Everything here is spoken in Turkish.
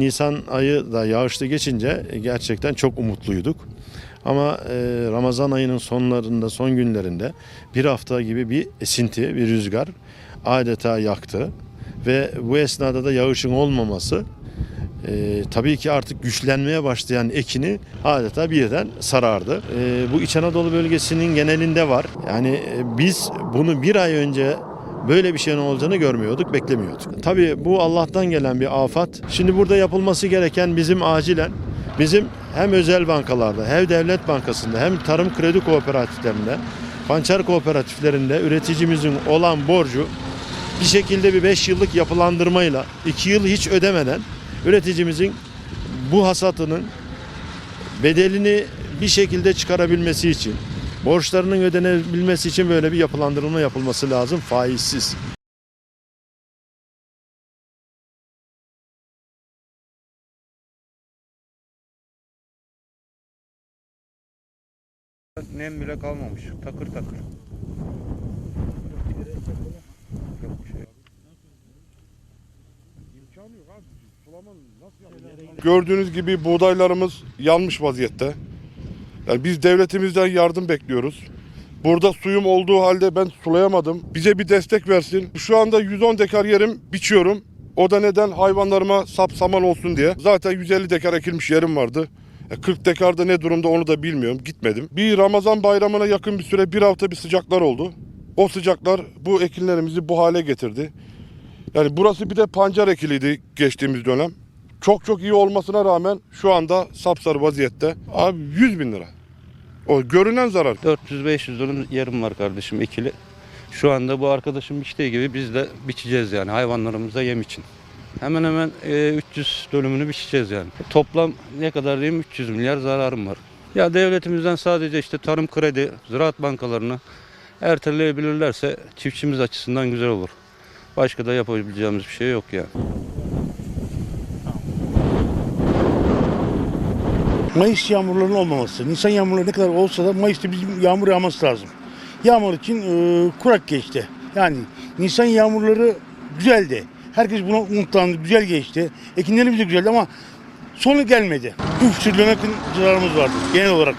Nisan ayı da yağışlı geçince gerçekten çok umutluyduk. Ama e, Ramazan ayının sonlarında, son günlerinde bir hafta gibi bir esinti, bir rüzgar adeta yaktı. Ve bu esnada da yağışın olmaması e, tabii ki artık güçlenmeye başlayan ekini adeta birden sarardı. E, bu İç Anadolu bölgesinin genelinde var. Yani e, biz bunu bir ay önce böyle bir şeyin olacağını görmüyorduk, beklemiyorduk. Tabii bu Allah'tan gelen bir afat. Şimdi burada yapılması gereken bizim acilen bizim hem özel bankalarda hem devlet bankasında hem tarım kredi kooperatiflerinde pançer kooperatiflerinde üreticimizin olan borcu bir şekilde bir 5 yıllık yapılandırmayla 2 yıl hiç ödemeden üreticimizin bu hasatının bedelini bir şekilde çıkarabilmesi için borçlarının ödenebilmesi için böyle bir yapılandırma yapılması lazım faizsiz. Nem bile kalmamış. Takır takır. Şey. Gördüğünüz gibi buğdaylarımız yanmış vaziyette. Yani biz devletimizden yardım bekliyoruz. Burada suyum olduğu halde ben sulayamadım. Bize bir destek versin. Şu anda 110 dekar yerim biçiyorum. O da neden hayvanlarıma sap saman olsun diye. Zaten 150 dekar ekilmiş yerim vardı. E, 40 dekarda ne durumda onu da bilmiyorum. Gitmedim. Bir Ramazan bayramına yakın bir süre bir hafta bir sıcaklar oldu. O sıcaklar bu ekinlerimizi bu hale getirdi. Yani burası bir de pancar ekiliydi geçtiğimiz dönem. Çok çok iyi olmasına rağmen şu anda sapsarı vaziyette. Abi 100 bin lira. O görünen zarar. 400-500 dönüm yerim var kardeşim ikili. Şu anda bu arkadaşım biçtiği gibi biz de biçeceğiz yani hayvanlarımıza yem için. Hemen hemen e, 300 dönümünü biçeceğiz yani. Toplam ne kadar diyeyim 300 milyar zararım var. Ya devletimizden sadece işte tarım kredi, ziraat bankalarını erteleyebilirlerse çiftçimiz açısından güzel olur. Başka da yapabileceğimiz bir şey yok yani. Mayıs yağmurlarının olmaması. Nisan yağmurları ne kadar olsa da Mayıs'ta bizim yağmur yağması lazım. Yağmur için e, kurak geçti. Yani Nisan yağmurları güzeldi. Herkes buna umutlandı, güzel geçti. Ekinlerimiz de güzeldi ama sonu gelmedi. 3 trilyon yakın zararımız vardı genel olarak.